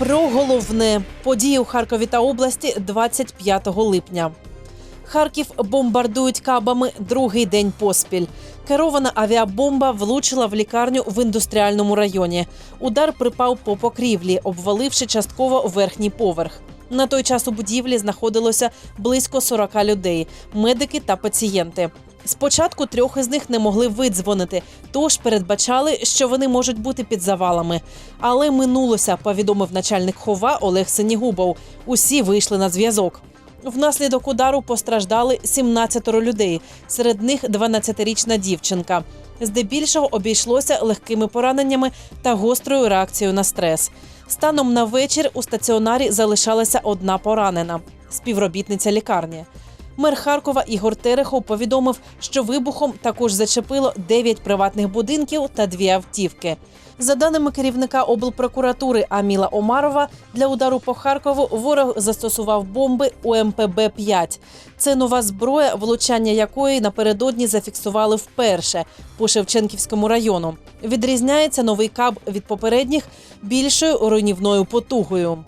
Про головне події у Харкові та області 25 липня. Харків бомбардують кабами другий день поспіль. Керована авіабомба влучила в лікарню в індустріальному районі. Удар припав по покрівлі, обваливши частково верхній поверх. На той час у будівлі знаходилося близько 40 людей, медики та пацієнти. Спочатку трьох із них не могли видзвонити, тож передбачали, що вони можуть бути під завалами. Але минулося, повідомив начальник хова Олег Синігубов. Усі вийшли на зв'язок. Внаслідок удару постраждали 17 людей, серед них 12-річна дівчинка. Здебільшого обійшлося легкими пораненнями та гострою реакцією на стрес. Станом на вечір у стаціонарі залишалася одна поранена співробітниця лікарні. Мер Харкова Ігор Терехов повідомив, що вибухом також зачепило 9 приватних будинків та дві автівки. За даними керівника облпрокуратури Аміла Омарова, для удару по Харкову ворог застосував бомби УМПБ-5. Це нова зброя, влучання якої напередодні зафіксували вперше по Шевченківському району. Відрізняється новий каб від попередніх більшою руйнівною потугою.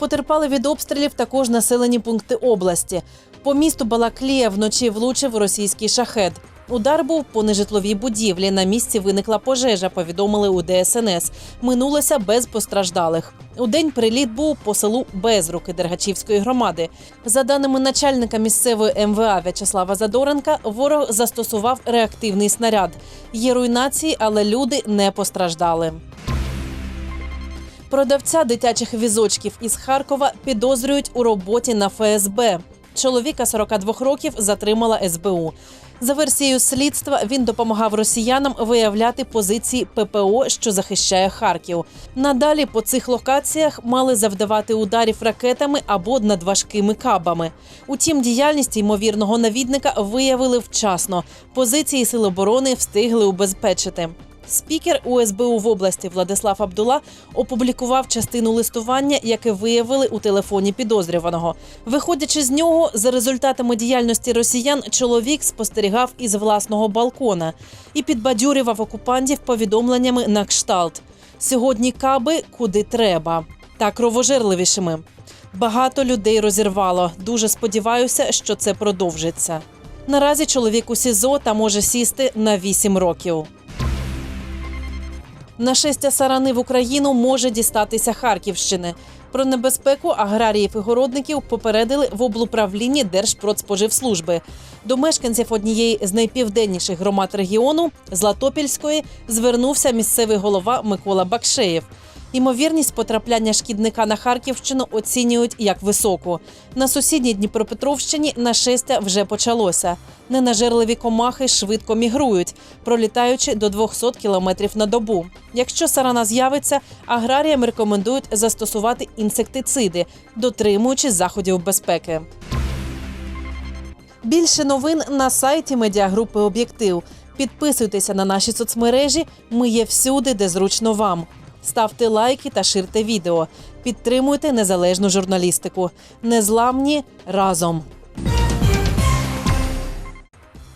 Потерпали від обстрілів також населені пункти області. По місту Балаклія вночі влучив російський шахет. Удар був по нежитловій будівлі. На місці виникла пожежа. Повідомили у ДСНС. Минулося без постраждалих. У день приліт був по селу Безруки Дергачівської громади. За даними начальника місцевої МВА В'ячеслава Задоренка, ворог застосував реактивний снаряд. Є руйнації, але люди не постраждали. Продавця дитячих візочків із Харкова підозрюють у роботі на ФСБ. Чоловіка 42 років затримала СБУ. За версією слідства, він допомагав росіянам виявляти позиції ППО, що захищає Харків. Надалі по цих локаціях мали завдавати ударів ракетами або надважкими кабами. Утім, діяльність ймовірного навідника виявили вчасно. Позиції Сил оборони встигли убезпечити. Спікер УСБУ в області Владислав Абдула опублікував частину листування, яке виявили у телефоні підозрюваного. Виходячи з нього, за результатами діяльності росіян, чоловік спостерігав із власного балкона і підбадьорював окупантів повідомленнями на кшталт. Сьогодні каби куди треба та кровожерливішими. Багато людей розірвало. Дуже сподіваюся, що це продовжиться. Наразі чоловік у СІЗО та може сісти на 8 років. Нашестя сарани в Україну може дістатися Харківщини. Про небезпеку аграріїв і городників попередили в облуправлінні Держпродспоживслужби. До мешканців однієї з найпівденніших громад регіону Златопільської звернувся місцевий голова Микола Бакшеєв. Ймовірність потрапляння шкідника на Харківщину оцінюють як високу. На сусідній Дніпропетровщині нашестя вже почалося. Ненажерливі комахи швидко мігрують, пролітаючи до 200 кілометрів на добу. Якщо сарана з'явиться, аграріям рекомендують застосувати інсектициди, дотримуючись заходів безпеки. Більше новин на сайті медіагрупи Об'єктив. Підписуйтеся на наші соцмережі. Ми є всюди, де зручно вам. Ставте лайки та ширте відео. Підтримуйте незалежну журналістику. Незламні разом.